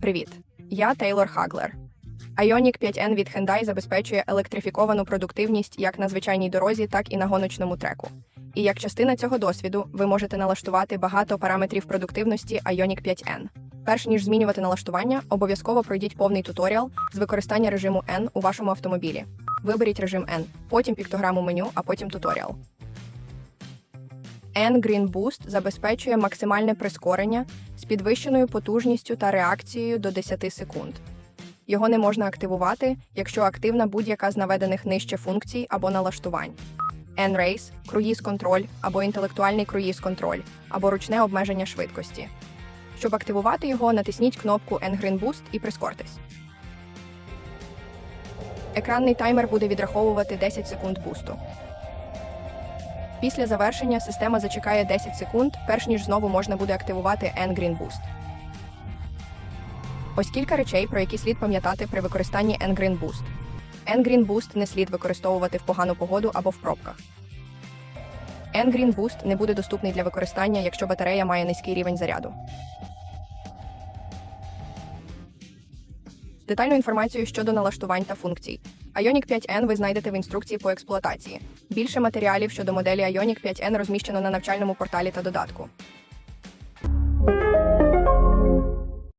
Привіт! Я Тейлор Хаглер. Ioniq 5N від Hyundai забезпечує електрифіковану продуктивність як на звичайній дорозі, так і на гоночному треку. І як частина цього досвіду, ви можете налаштувати багато параметрів продуктивності Ioniq 5N. Перш ніж змінювати налаштування, обов'язково пройдіть повний туторіал з використання режиму N у вашому автомобілі. Виберіть режим N, потім піктограму меню, а потім туторіал. N Green Boost забезпечує максимальне прискорення з підвищеною потужністю та реакцією до 10 секунд. Його не можна активувати, якщо активна будь-яка з наведених нижче функцій або налаштувань. N-Race – круїз-контроль або інтелектуальний круїз-контроль, або ручне обмеження швидкості. Щоб активувати його, натисніть кнопку N-Green Boost і прискортесь. Екранний таймер буде відраховувати 10 секунд бусту. Після завершення система зачекає 10 секунд, перш ніж знову можна буде активувати N-Green Boost. Ось кілька речей, про які слід пам'ятати при використанні N-Green Boost. N-Green Boost не слід використовувати в погану погоду або в пробках. N-Green Boost не буде доступний для використання, якщо батарея має низький рівень заряду. Детальну інформацію щодо налаштувань та функцій. Ioniq 5N ви знайдете в інструкції по експлуатації. Більше матеріалів щодо моделі Ioniq 5N розміщено на навчальному порталі та додатку.